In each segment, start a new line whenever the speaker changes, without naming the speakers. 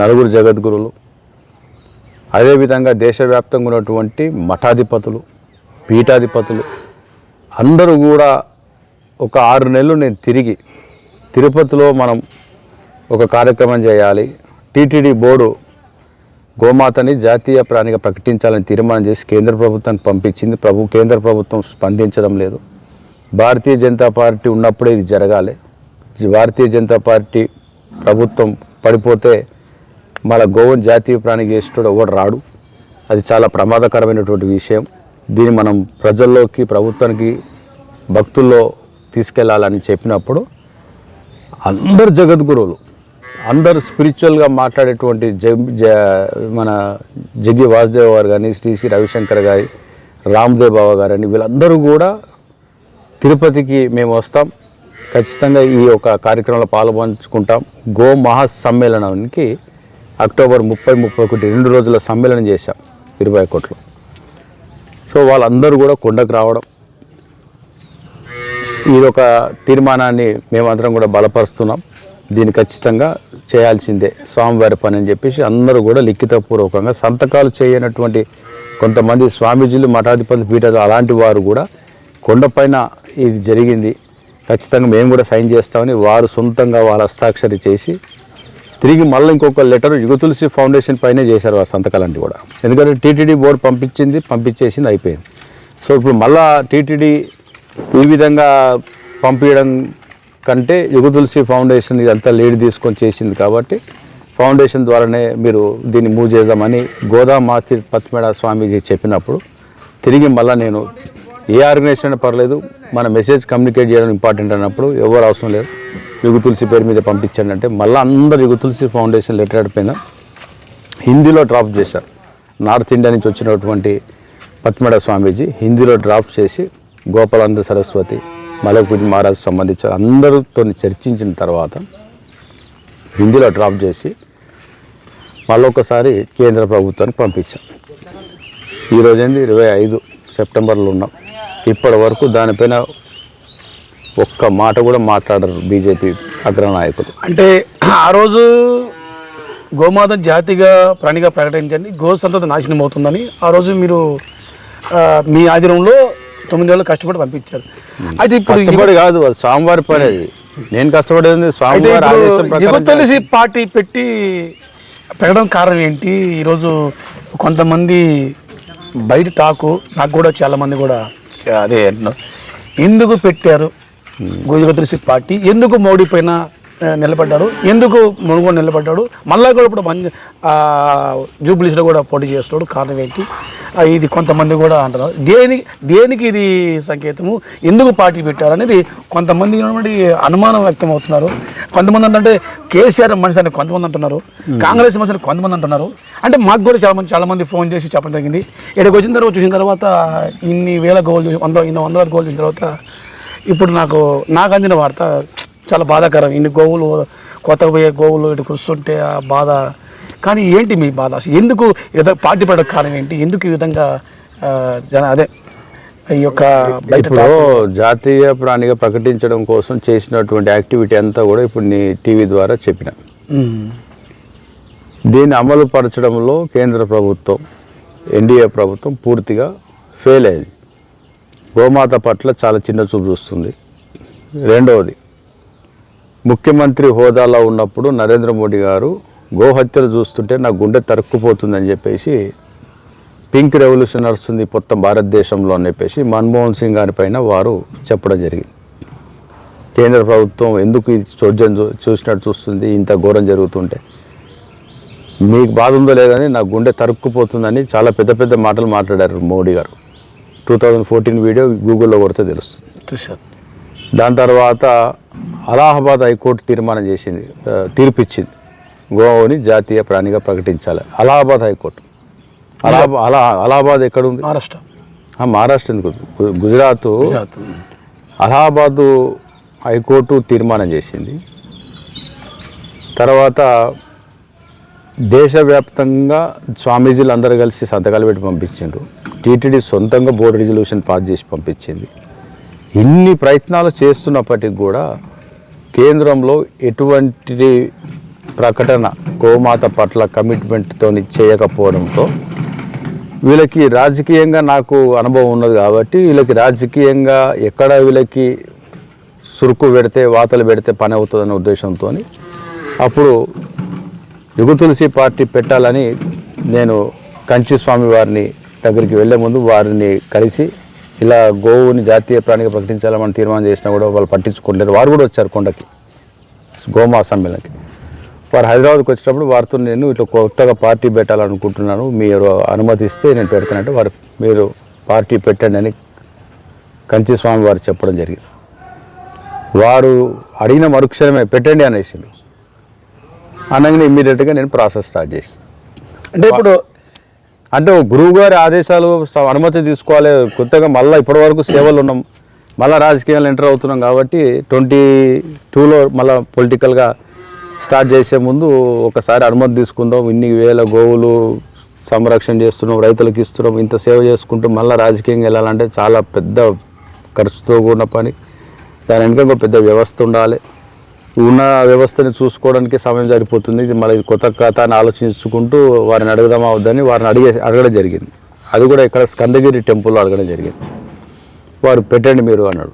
నలుగురు జగద్గురులు అదేవిధంగా దేశవ్యాప్తంగా ఉన్నటువంటి మఠాధిపతులు పీఠాధిపతులు అందరూ కూడా ఒక ఆరు నెలలు నేను తిరిగి తిరుపతిలో మనం ఒక కార్యక్రమం చేయాలి. టీటీడీ బోర్డు గోమాతని జాతీయ ప్రాణిగా ప్రకటించాలని తీర్మానం చేసి కేంద్ర ప్రభుత్వానికి పంపించింది. ప్రభు కేంద్ర ప్రభుత్వం స్పందించడం లేదు. భారతీయ జనతా పార్టీ ఉన్నప్పుడే ఇది జరగాలి. భారతీయ జనతా పార్టీ ప్రభుత్వం పడిపోతే మన గోవన్ జాతీయ ప్రాణికి చేసేటోడు ఎవడు రాడు? అది చాలా ప్రమాదకరమైనటువంటి విషయం. దీన్ని మనం ప్రజల్లోకి ప్రభుత్వానికి భక్తుల్లో తీసుకెళ్ళాలని చెప్పినప్పుడు అందరు జగద్గురువులు అందరు స్పిరిచువల్గా మాట్లాడేటువంటి జ మన జగ్గి వాసుదేవ్ గారు కానీ శ్రీ శ్రీ రవిశంకర్ గారి రామ్దేవ్ బాబా గారని వీళ్ళందరూ కూడా తిరుపతికి మేము వస్తాం. ఖచ్చితంగా ఈ యొక్క కార్యక్రమంలో పాల్పంచుకుంటాం. గో మహాసమ్మేళనానికి అక్టోబర్ ముప్పై ముప్పై ఒకటి రెండు రోజుల సమ్మేళనం చేశాం ఇరవై కోట్లు. సో వాళ్ళందరూ కూడా కొండకు రావడం. ఇది ఒక తీర్మానాన్ని మేమందరం కూడా బలపరుస్తున్నాం. దీన్ని ఖచ్చితంగా చేయాల్సిందే. స్వామివారి పని అని చెప్పేసి అందరూ కూడా లిఖితపూర్వకంగా సంతకాలు చేయనటువంటి కొంతమంది స్వామీజీలు మఠాధిపతి పీఠాలు అలాంటి వారు కూడా కొండపైన ఇది జరిగింది. ఖచ్చితంగా మేము కూడా సైన్ చేస్తామని వారు సొంతంగా వాళ్ళ హస్తాక్షరి చేసి తిరిగి మళ్ళీ ఇంకొక లెటర్ యుగ తులసి ఫౌండేషన్ పైనే చేశారు ఆ సంతకాలన్నీ కూడా. ఎందుకంటే టీటీడీ బోర్డు పంపించింది పంపించేసింది అయిపోయింది. సో ఇప్పుడు మళ్ళా టీటీడీ ఈ విధంగా పంపించడం కంటే యుగ తులసి ఫౌండేషన్ ఇదంతా లీడ్ తీసుకొని చేసింది కాబట్టి ఫౌండేషన్ ద్వారానే మీరు దీన్ని మూవ్ చేద్దామని గోదామాతి పత్మేడ స్వామీజీ చెప్పినప్పుడు తిరిగి మళ్ళీ నేను ఏ ఆర్గనైజేషన్ అయినా పర్లేదు మన మెసేజ్ కమ్యూనికేట్ చేయడం ఇంపార్టెంట్ అన్నప్పుడు ఎవరు అవసరం లేదు. యుగ తులసి పేరు మీద పంపించండి అంటే మళ్ళీ అందరు యుగ తులసి ఫౌండేషన్ లెటర్ పైన హిందీలో డ్రాప్ చేశారు. నార్త్ ఇండియా నుంచి వచ్చినటువంటి పత్మడ స్వామీజీ హిందీలో డ్రాప్ చేసి గోపాలంద సరస్వతి మలకపూజ మహారాజ్ సంబంధించిన అందరితో చర్చించిన తర్వాత హిందీలో డ్రాప్ చేసి మళ్ళొకసారి కేంద్ర ప్రభుత్వానికి పంపించాం. ఈరోజు ఏంది? ఇరవై ఐదు సెప్టెంబర్లో ఉన్నాం. ఇప్పటి వరకు దానిపైన ఒక్క మాట కూడా మాట్లాడరు బీజేపీ అగ్రనాయకులు
అంటే ఆ రోజు గోమాత జాతిగా ప్రాణిగా ప్రకటించండి గో సంతతి నాశనం అవుతుందని ఆ రోజు మీరు మీ ఆధీనంలో తొమ్మిది ఏళ్ళు కష్టపడి పంపించారు. అయితే ఇప్పుడు
కష్టపడి కాదు స్వామివారి పని అది. నేను కష్టపడేది స్వామివారి
ఇప్పుడు తులసి పార్టీ పెట్టి పెట్టడం కారణం ఏంటి? ఈరోజు కొంతమంది బయట టాకు నాకు కూడా చాలా మంది కూడా అదే అంటున్నారు. ఎందుకు పెట్టారు? తులసి పార్టీ. ఎందుకు మోడీ పైన ఆ, నిలబడ్డారు ఎందుకు మునుగోడు నిలబడ్డాడు? మళ్ళా కూడా ఇప్పుడు మంచి జూబ్లీస్లో కూడా పోటీ చేస్తున్నాడు. కారణం ఏంటి? ఇది కొంతమంది కూడా అంటున్నారు దేనికి దేనికి ఇది సంకేతము? ఎందుకు పార్టీ పెట్టారు అనేది కొంతమంది అనుమానం వ్యక్తం అవుతున్నారు. కొంతమంది అంటే కేసీఆర్ మనిషి అని కొంతమంది అంటున్నారు. కాంగ్రెస్ మనిషి అని కొంతమంది అంటున్నారు. అంటే మాకు కూడా చాలా మంది చాలా మంది ఫోన్ చేసి చెప్పడం జరిగింది. ఇక్కడికి వచ్చిన తర్వాత చూసిన తర్వాత ఇన్ని వేల గోల్ చూసి వంద ఇన్ని వందల గోల్ చూసిన తర్వాత ఇప్పుడు నాకు నాకు అందిన వార్త చాలా బాధాకరం. ఇన్ని గోవులు కొత్తగా పోయే గోవులు ఇటు కూర్చుంటే ఆ బాధ. కానీ ఏంటి మీ బాధ? అసలు ఎందుకు పార్టీ పడడం కారణం ఏంటి? ఎందుకు ఈ విధంగా జన అదే ఈ యొక్క
ఇప్పుడు జాతీయ ప్రాణిగా ప్రకటించడం కోసం చేసినటువంటి యాక్టివిటీ అంతా కూడా ఇప్పుడు నీ టీవీ ద్వారా చెప్పిన. దీన్ని అమలు పరచడంలో కేంద్ర ప్రభుత్వం ఎన్డీఏ ప్రభుత్వం పూర్తిగా ఫెయిల్ అయింది. గోమాత పట్ల చాలా చిన్న చూపు చూస్తుంది. రెండవది ముఖ్యమంత్రి హోదాలో ఉన్నప్పుడు నరేంద్ర మోడీ గారు గోహత్యలు చూస్తుంటే నా గుండె తరుక్కుపోతుందని చెప్పేసి పింక్ రెవల్యూషన్ నడుస్తుంది మొత్తం భారతదేశంలో అని చెప్పేసి మన్మోహన్ సింగ్ గారి పైన వారు చెప్పడం జరిగింది. కేంద్ర ప్రభుత్వం ఎందుకు ఇది చోద్యం చూ- చూసినట్టు చూస్తుంది ఇంత ఘోరం జరుగుతుంటే. మీకు బాధ ఉందో లేదని నా గుండె తరుక్కుపోతుందని చాలా పెద్ద పెద్ద మాటలు మాట్లాడారు మోడీ గారు. టూ థౌజండ్ ఫోర్టీన్ వీడియో గూగుల్లో కొడితే తెలుస్తుంది.
చూశారు
దాని తర్వాత అలహాబాద్ హైకోర్టు తీర్మానం చేసింది ఆ, తీర్పు ఇచ్చింది గోవాని జాతీయ ప్రాణిగా ప్రకటించాలి. అలహాబాద్ హైకోర్టు. అలహాబా అలా అలహాబాద్ ఎక్కడ ఉంది
మహారాష్ట్ర
మహారాష్ట్ర ఎందుకు? గుజరాత్. అలహాబాదు హైకోర్టు తీర్మానం చేసింది. తర్వాత దేశవ్యాప్తంగా స్వామీజీలు అందరూ కలిసి సంతకాలు పెట్టి పంపించిండ్రు. టీటీడీ సొంతంగా బోర్డు రిజల్యూషన్ పాస్ చేసి పంపించింది. ఇన్ని ప్రయత్నాలు చేస్తున్నప్పటికి కూడా కేంద్రంలో ఎటువంటి ప్రకటన గోమాత పట్ల కమిట్మెంట్తో చేయకపోవడంతో వీళ్ళకి రాజకీయంగా నాకు అనుభవం ఉన్నది కాబట్టి వీళ్ళకి రాజకీయంగా ఎక్కడ వీళ్ళకి సురుకు పెడితే వాతలు పెడితే పని అవుతుందనే ఉద్దేశంతో అప్పుడు యుగ తులసి పార్టీ పెట్టాలని నేను కంచి స్వామి వారిని దగ్గరికి వెళ్ళే ముందు వారిని కలిసి ఇలా గోవుని జాతీయ ప్రాణిగా ప్రకటించాలని తీర్మానం చేసినా కూడా వాళ్ళు పట్టించుకోలేరు. వారు కూడా వచ్చారు కొండకి గోమా సమ్మేళనకి. వారు హైదరాబాద్కి వచ్చినప్పుడు వారితో నేను ఇట్లా కొత్తగా పార్టీ పెట్టాలనుకుంటున్నాను మీరు అనుమతిస్తే నేను పెడతానంటే వారు మీరు పార్టీ పెట్టండి అని కంచి స్వామి వారు చెప్పడం జరిగింది. వారు అడిగిన మరుక్షణమే పెట్టండి అనేసిండు. అనగానే ఇమ్మీడియట్గా నేను ప్రాసెస్ స్టార్ట్ చేసి
అంటే ఇప్పుడు
అంటే గురువు గారి ఆదేశాలు అనుమతి తీసుకోవాలి కొత్తగా మళ్ళీ ఇప్పటి వరకు సేవలు ఉన్నాం. మళ్ళీ రాజకీయాలు ఎంటర్ అవుతున్నాం కాబట్టి ట్వంటీ టూలో మళ్ళీ పొలిటికల్గా స్టార్ట్ చేసే ముందు ఒకసారి అనుమతి తీసుకుందాం. ఇన్ని వేల గోవులు సంరక్షణ చేస్తున్నాం రైతులకు ఇస్తున్నాం. ఇంత సేవ చేసుకుంటూ మళ్ళీ రాజకీయంగా వెళ్ళాలంటే చాలా పెద్ద ఖర్చుతో కూడిన పని. దాని వెనుక ఒక పెద్ద వ్యవస్థ ఉండాలి. ఉన్న వ్యవస్థని చూసుకోవడానికి సమయం సరిపోతుంది. ఇది మళ్ళీ కొత్త కథ అని ఆలోచించుకుంటూ వారిని అడగదామా వద్దని వారిని అడిగే అడగడం జరిగింది. అది కూడా ఇక్కడ స్కందగిరి టెంపుల్లో అడగడం జరిగింది. వారు పెట్టండి మీరు అన్నాడు.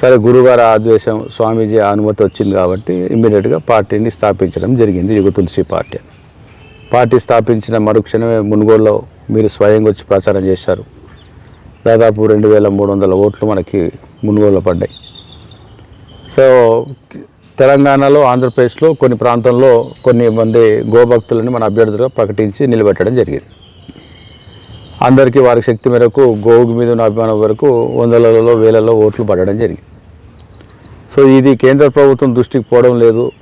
సరే గురుగారు ఆదేశం స్వామీజీ అనుమతి వచ్చింది కాబట్టి ఇమ్మీడియట్గా పార్టీని స్థాపించడం జరిగింది. యుగ తులసి పార్టీ అని. పార్టీ స్థాపించిన మరుక్షణమే మునుగోడులో మీరు స్వయంగా వచ్చి ప్రచారం చేశారు. దాదాపు రెండు వేల మూడు వందల ఓట్లు మనకి మునుగోలు పడ్డాయి. సో తెలంగాణలో ఆంధ్రప్రదేశ్లో కొన్ని ప్రాంతంలో కొన్ని మంది గోభక్తులని మన అభ్యర్థులుగా ప్రకటించి నిలబెట్టడం జరిగింది. అందరికీ వారి శక్తి మేరకు గోవుకి మీద ఉన్న అభిమానం వరకు వందలలో వేలలో ఓట్లు పడడం జరిగింది. సో ఇది కేంద్ర ప్రభుత్వం దృష్టికి పోవడం లేదు.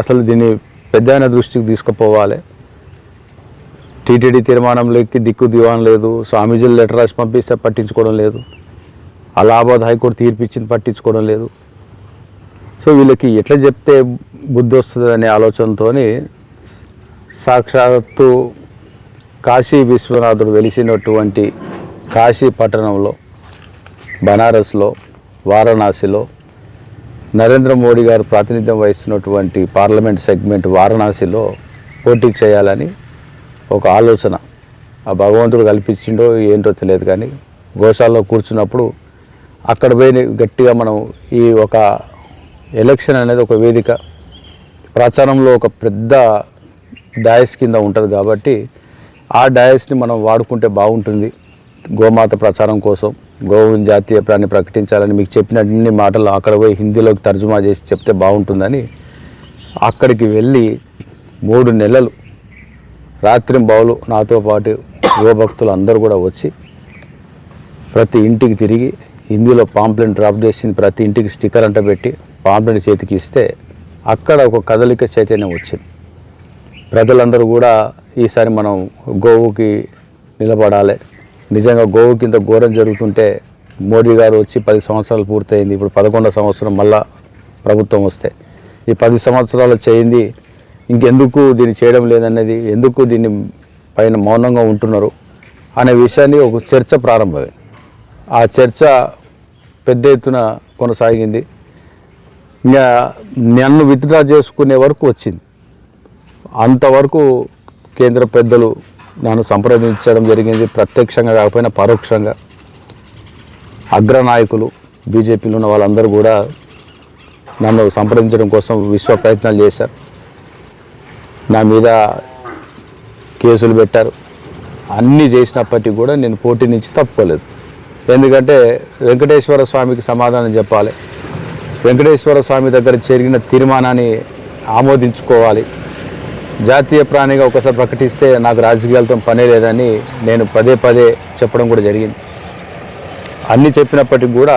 అసలు దీన్ని పెద్ద దృష్టికి తీసుకుపోవాలి. టీటీడీ తీర్మానంలోకి దిక్కు దివాన్ లేదు. స్వామీజీలు లెటర్ రాసి పంపిస్తే పట్టించుకోవడం లేదు. అలహాబాద్ హైకోర్టు తీర్పు ఇచ్చింది పట్టించుకోవడం లేదు. సో వీళ్ళకి ఎట్లా చెప్తే బుద్ధి వస్తుంది అనే ఆలోచనతో సాక్షాత్తు కాశీ విశ్వనాథుడు వెలిసినటువంటి కాశీ పట్టణంలో బనారస్లో వారణాసిలో నరేంద్ర మోడీ గారు ప్రాతినిధ్యం వహిస్తున్నటువంటి పార్లమెంట్ సెగ్మెంట్ వారణాసిలో పోటీ చేయాలని ఒక ఆలోచన. ఆ భగవంతుడు కల్పించిండో ఏంటో తెలియదు కానీ గోశాలలో కూర్చున్నప్పుడు అక్కడ పోయి గట్టిగా మనం ఈ ఒక ఎలక్షన్ అనేది ఒక వేదిక. ప్రచారంలో ఒక పెద్ద డయస్ కింద ఉంటుంది కాబట్టి ఆ డయస్ని మనం వాడుకుంటే బాగుంటుంది. గోమాత ప్రచారం కోసం గోవుని జాతీయ ప్రాణి ప్రకటించాలని మీకు చెప్పినన్ని మాటలు అక్కడ పోయి హిందీలోకి తర్జుమా చేసి చెప్తే బాగుంటుందని అక్కడికి వెళ్ళి మూడు నెలలు రాత్రి బావులు నాతో పాటు గోభక్తులు అందరూ కూడా వచ్చి ప్రతి ఇంటికి తిరిగి హిందీలో పాంప్లెంట్ డ్రాప్ చేసింది ప్రతి ఇంటికి స్టిక్కర్ అంట పెట్టి పాంప్లెంట్ చేతికి ఇస్తే అక్కడ ఒక కదలిక చైతన్యం వచ్చింది. ప్రజలందరూ కూడా ఈసారి మనం గోవుకి నిలబడాలి. నిజంగా గోవు కింద ఘోరం జరుగుతుంటే మోడీ గారు వచ్చి పది సంవత్సరాలు పూర్తయింది. ఇప్పుడు పదకొండో సంవత్సరం మళ్ళా ప్రభుత్వం వస్తే. ఈ పది సంవత్సరాలు చేయింది ఇంకెందుకు దీన్ని చేయడం లేదనేది ఎందుకు దీన్ని పైన మౌనంగా ఉంటున్నారు? అనే విషయాన్ని ఒక చర్చ ప్రారంభమైంది. ఆ చర్చ పెద్ద ఎత్తున కొనసాగింది. ఇంకా నన్ను విత్డ్రా చేసుకునే వరకు వచ్చింది. అంతవరకు కేంద్ర పెద్దలు నన్ను సంప్రదించడం జరిగింది. ప్రత్యక్షంగా కాకపోయినా పరోక్షంగా. అగ్రనాయకులు బీజేపీలో ఉన్న వాళ్ళందరూ కూడా నన్ను సంప్రదించడం కోసం విశ్వ ప్రయత్నాలు చేశారు. నా మీద కేసులు పెట్టారు. అన్నీ చేసినప్పటికీ కూడా నేను పోటీ నుంచి తప్పుకోలేదు. ఎందుకంటే వెంకటేశ్వర స్వామికి సమాధానం చెప్పాలి. వెంకటేశ్వర స్వామి దగ్గర జరిగిన తీర్మానాన్ని ఆమోదించుకోవాలి. జాతీయ ప్రాణిగా ఒకసారి ప్రకటిస్తే నాకు రాజకీయాలతో పనే లేదని నేను పదే పదే చెప్పడం కూడా జరిగింది. అన్ని చెప్పినప్పటికీ కూడా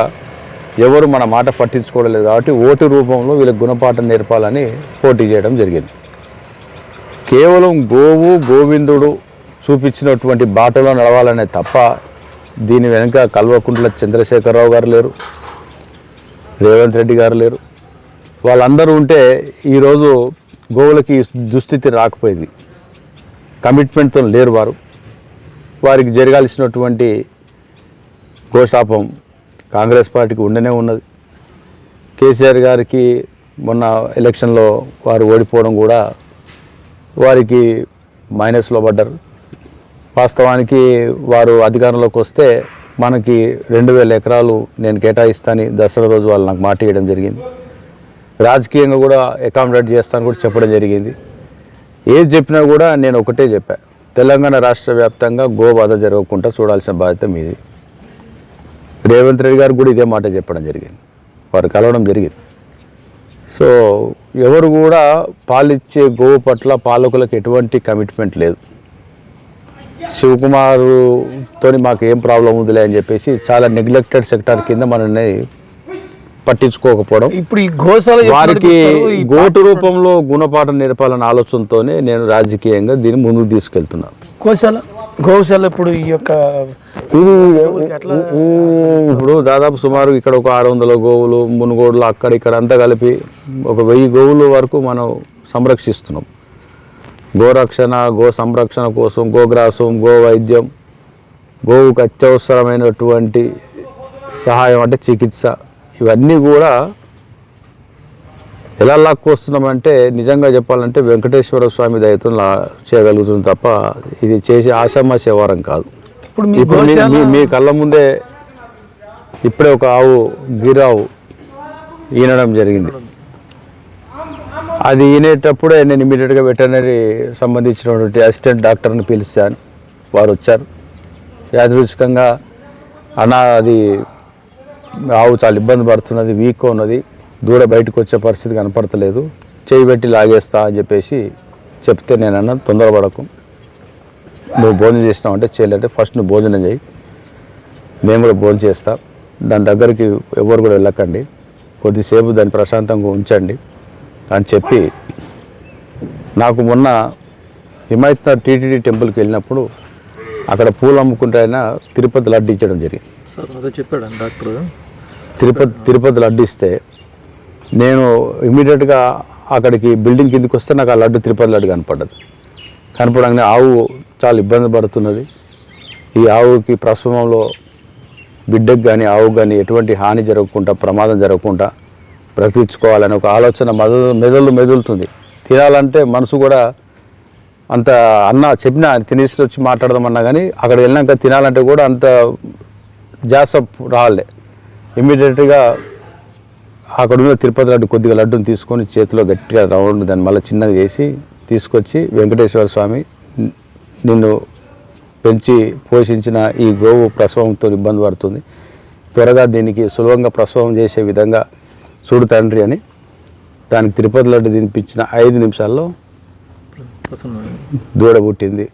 ఎవరు మన మాట పట్టించుకోవడం లేదు కాబట్టి ఓటు రూపంలో వీళ్ళకి గుణపాఠం నేర్పాలని పోటీ చేయడం జరిగింది. కేవలం గోవు గోవిందుడు చూపించినటువంటి బాటలో నడవాలనే తప్ప దీని వెనుక కల్వకుంట్ల చంద్రశేఖరరావు గారు లేరు. రేవంత్ రెడ్డి గారు లేరు. వాళ్ళందరూ ఉంటే ఈరోజు గోవులకి దుస్థితి రాకపోయింది. కమిట్మెంట్తో లేరు వారు. వారికి జరగాల్సినటువంటి గోశాపం కాంగ్రెస్ పార్టీకి ఉండనే ఉన్నది. కేసీఆర్ గారికి మొన్న ఎలక్షన్లో వారు ఓడిపోవడం కూడా వారికి మైనస్లో పడ్డారు. వాస్తవానికి వారు అధికారంలోకి వస్తే మనకి రెండు వేల ఎకరాలు నేను కేటాయిస్తానని దసరా రోజు వాళ్ళు నాకు మాట ఇవ్వడం జరిగింది. రాజకీయంగా కూడా అకామిడేట్ చేస్తాను కూడా చెప్పడం జరిగింది. ఏది చెప్పినా కూడా నేను ఒకటే చెప్పా. తెలంగాణ రాష్ట్ర వ్యాప్తంగా గోబాధ జరగకుండా చూడాల్సిన బాధ్యత మీది. రేవంత్ రెడ్డి గారు కూడా ఇదే మాట చెప్పడం జరిగింది. వారు కలవడం జరిగింది. సో ఎవరు కూడా పాలిచ్చే గోవు పట్ల పాలకులకు ఎటువంటి కమిట్మెంట్ లేదు. శివకుమారుతోని మాకు ఏం ప్రాబ్లం ఉందిలే అని చెప్పేసి చాలా నెగ్లెక్టెడ్ సెక్టార్ కింద మనల్ని పట్టించుకోకపోవడం.
ఇప్పుడు ఈ గోశాల
వారికి గోటు రూపంలో గుణపాఠం నేర్పాలన్న ఆలోచనతోనే నేను రాజకీయంగా దీన్ని ముందుకు తీసుకెళ్తున్నాను
గోశాల గోశాల ఇప్పుడు ఈ యొక్క
ఇది ఇప్పుడు దాదాపు సుమారు ఇక్కడ ఒక ఆరు వందల గోవులు మునుగోడులు అక్కడ ఇక్కడ అంతా కలిపి ఒక వెయ్యి గోవుల వరకు మనం సంరక్షిస్తున్నాం. గోరక్షణ గో సంరక్షణ కోసం గోగ్రాసం గో వైద్యం గోవుకు అత్యవసరమైనటువంటి సహాయం అంటే చికిత్స. ఇవన్నీ కూడా ఎలా లాక్కొస్తున్నామంటే నిజంగా చెప్పాలంటే వెంకటేశ్వర స్వామి దయతో లా- చేయగలుగుతుంది తప్ప ఇది చేసే ఆషామాష వ్యవహారం కాదు.
ఇప్పుడు
ఇప్పుడు మీ కళ్ళ ముందే ఇప్పుడే ఒక ఆవు గిరావు ఈనడం జరిగింది. అది వినేటప్పుడే నేను ఇమీడియట్గా వెటర్నరీ సంబంధించినటువంటి అసిస్టెంట్ డాక్టర్ని పిలిచాను. వారు వచ్చారు. యాదృచ్ఛికంగా అన్న అది ఆవు చాలా ఇబ్బంది పడుతున్నది వీక్ ఉన్నది. దూడ బయటకు వచ్చే పరిస్థితి కనపడతలేదు. చేయి పెట్టి లాగేస్తా అని చెప్పేసి చెప్తే నేను అన్న తొందరపడకు. నువ్వు భోజనం చేసినావు అంటే చేయలేంటే ఫస్ట్ నువ్వు భోజనం చేయి. మేము కూడా భోజనం చేస్తా. దాని దగ్గరికి ఎవరు కూడా వెళ్ళకండి. కొద్దిసేపు దాన్ని ప్రశాంతంగా ఉంచండి. అని చెప్పి నాకు మొన్న హిమాయత్నాథ్ టీటీడీ టెంపుల్కి వెళ్ళినప్పుడు అక్కడ పూలు అమ్ముకుంటే ఆయన తిరుపతి లడ్డు ఇచ్చడం జరిగింది.
అదే చెప్పాడు డాక్టర్.
తిరుపతి తిరుపతి లడ్డు ఇస్తే నేను ఇమీడియట్గా అక్కడికి బిల్డింగ్ కిందకి వస్తే నాకు ఆ లడ్డు తిరుపతి లడ్డు కనపడ్డది. కనపడంగానే ఆవు చాలా ఇబ్బంది పడుతున్నది. ఈ ఆవుకి ప్రసవంలో బిడ్డకు కానీ ఆవుకు కానీ ఎటువంటి హాని జరగకుండా ప్రమాదం జరగకుండా బ్రతికించుకోవాలని ఒక ఆలోచన మెదలు మెదలు మెదులుతుంది. తినాలంటే మనసు కూడా అంత అన్న చెప్పిన తినేసి వచ్చి మాట్లాడదామన్నా కానీ అక్కడ వెళ్ళినాక తినాలంటే కూడా అంత జాస రాలే. ఇమ్మీడియట్గా అక్కడ ఉన్న తిరుపతి లడ్డు కొద్దిగా లడ్డుని తీసుకొని చేతిలో గట్టిగా రౌండ్ దాన్ని మళ్ళీ చిన్నగా చేసి తీసుకొచ్చి వెంకటేశ్వర స్వామి నిన్ను పెంచి పోషించిన ఈ గోవు ప్రసవంతో ఇబ్బంది పడుతుంది. త్వరగా దీనికి సులభంగా ప్రసవం చేసే విధంగా చూడు తండ్రి అని దానికి తిరుపతి లడ్డు తినిపించిన ఐదు నిమిషాల్లో దూడ పుట్టింది.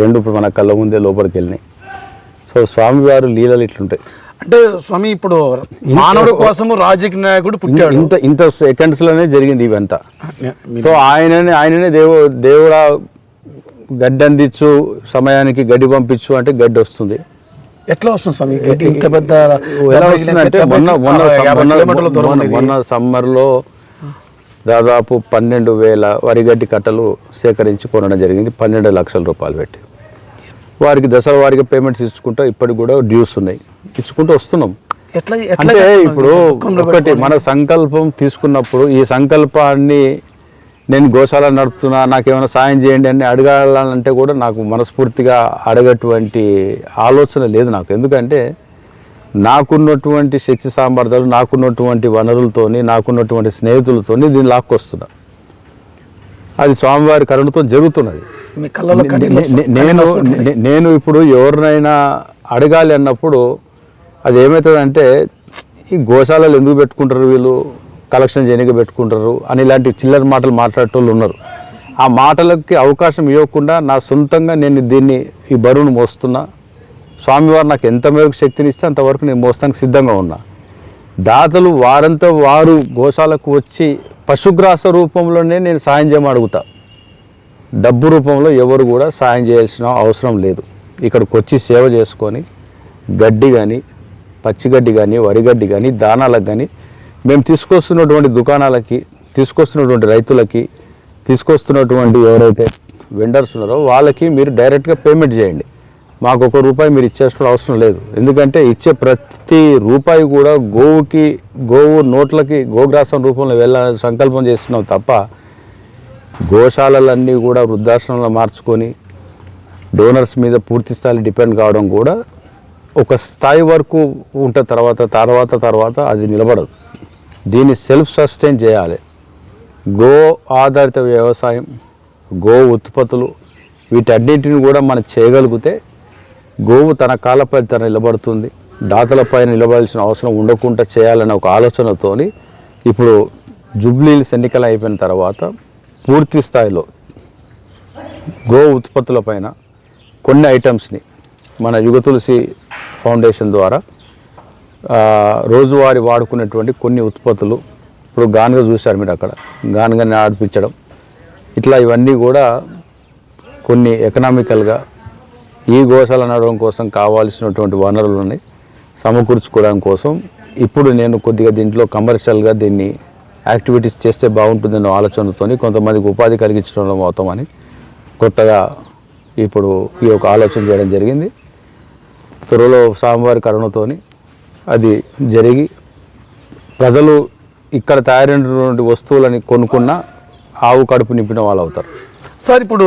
రెండు ఇప్పుడు మన కళ్ళ ముందే లోపలికి వెళ్ళినాయి. సో స్వామివారు లీలలు ఇట్లుంటాయి.
అంటే స్వామి ఇప్పుడు మానవుడి కోసము రాజకీయ నాయకుడు పుట్టాడు.
ఇంత ఇంత సెకండ్స్లోనే జరిగింది ఇవంతా. సో ఆయననే ఆయననే దేవు దేవుడా గడ్డి అందించు సమయానికి గడ్డి పంపించు అంటే గడ్డి వస్తుంది
ఎట్లా వస్తుంది స్వామి ఇంత పెద్ద
ఎలా వస్తుందంటే మొన్న మొన్న మొన్న సమ్మర్లో దాదాపు పన్నెండు వేల వరిగడ్డి కట్టలు సేకరించి కొనడం జరిగింది. పన్నెండు లక్షల రూపాయలు పెట్టి. వారికి దసరా వారికి పేమెంట్స్ ఇచ్చుకుంటూ ఇప్పటికి కూడా డ్యూస్ ఉన్నాయి. ఇచ్చుకుంటూ వస్తున్నాం. అంటే? ఇప్పుడు ఒకటి మన సంకల్పం తీసుకున్నప్పుడు ఈ సంకల్పాన్ని నేను గోశాల నడుపుతున్నా నాకేమైనా సాయం చేయండి అని అడగాలంటే కూడా నాకు మనస్ఫూర్తిగా అడగటువంటి ఆలోచన లేదు నాకు. ఎందుకంటే నాకున్నటువంటి శక్తి సామర్థ్యాలు నాకున్నటువంటి వనరులతోని నాకున్నటువంటి స్నేహితులతోని దీన్ని లాక్కొస్తున్నా. అది స్వామివారి కరుణతో జరుగుతున్నది. నేను నేను ఇప్పుడు ఎవరినైనా అడగాలి అన్నప్పుడు అది ఏమవుతుందంటే ఈ గోశాలలు ఎందుకు పెట్టుకుంటారు వీళ్ళు? కలెక్షన్ చేయడానికి పెట్టుకుంటారు అని ఇలాంటి చిల్లర మాటలు మాట్లాడేటోళ్ళు ఉన్నారు. ఆ మాటలకి అవకాశం ఇవ్వకుండా నా సొంతంగా నేను దీన్ని ఈ బరువును మోస్తున్నా. స్వామివారు నాకు ఎంత మేరకు శక్తినిస్తే అంతవరకు నేను మోస్తానికి సిద్ధంగా ఉన్నా. దాతలు వారంతా వారు గోశాలకు వచ్చి పశుగ్రాస రూపంలోనే నేను సాయం చేయమని అడుగుతా. డబ్బు రూపంలో ఎవరు కూడా సాయం చేయాల్సిన అవసరం లేదు. ఇక్కడికి వచ్చి సేవ చేసుకొని గడ్డి కానీ పచ్చిగడ్డి కానీ వరిగడ్డి కానీ దానాలకు కానీ మేము తీసుకొస్తున్నటువంటి దుకాణాలకి తీసుకొస్తున్నటువంటి రైతులకి తీసుకొస్తున్నటువంటి ఎవరైతే వెండర్స్ ఉన్నారో వాళ్ళకి మీరు డైరెక్ట్గా పేమెంట్ చేయండి. మాకు ఒక రూపాయి మీరు ఇచ్చేసిన అవసరం లేదు. ఎందుకంటే ఇచ్చే ప్రతి రూపాయి కూడా గోవుకి గోవు నోట్లకి గోగ్రాసం రూపంలో వెళ్ళాలని సంకల్పం చేస్తున్నాం తప్ప గోశాలలన్నీ కూడా వృద్ధాశ్రమంలో మార్చుకొని డోనర్స్ మీద పూర్తి స్థాయి డిపెండ్ కావడం కూడా ఒక స్థాయి వరకు ఉంటే తర్వాత తర్వాత తర్వాత అది నిలబడదు. దీన్ని సెల్ఫ్ సస్టైన్ చేయాలి. గో ఆధారిత వ్యవసాయం గో ఉత్పత్తులు వీటన్నిటిని కూడా మనం చేయగలిగితే గోవు తన కాళ్ళపై తన నిలబడుతుంది. దాతలపై నిలబడాల్సిన అవసరం ఉండకుండా చేయాలనే ఒక ఆలోచనతోని ఇప్పుడు జుబ్లీల్స్ ఎన్నికలు అయిపోయిన తర్వాత పూర్తి స్థాయిలో గో ఉత్పత్తులపైన కొన్ని ఐటమ్స్ని మన యుగ తులసి ఫౌండేషన్ ద్వారా రోజువారి వాడుకునేటువంటి కొన్ని ఉత్పత్తులు. ఇప్పుడు గానుగా చూశారు మీరు అక్కడ. గానుగానే ఆడిపించడం. ఇట్లా ఇవన్నీ కూడా కొన్ని ఎకనామికల్గా ఈ గోశాల నడవడం కోసం కావాల్సినటువంటి వనరులు ఉన్నాయి. సమకూర్చుకోవడం కోసం. ఇప్పుడు నేను కొద్దిగా దీంట్లో కమర్షియల్గా దీన్ని యాక్టివిటీస్ చేస్తే బాగుంటుందన్న ఆలోచనతోని కొంతమందికి ఉపాధి కలిగించడం అవుతామని కొత్తగా ఇప్పుడు ఈ యొక్క ఆలోచన చేయడం జరిగింది. త్వరలో స్వామివారి కరుణతోని అది జరిగి ప్రజలు ఇక్కడ తయారైనటువంటి వస్తువులని కొనుక్కున్న ఆవు కడుపు నింపిన వాళ్ళు అవుతారు
సార్ ఇప్పుడు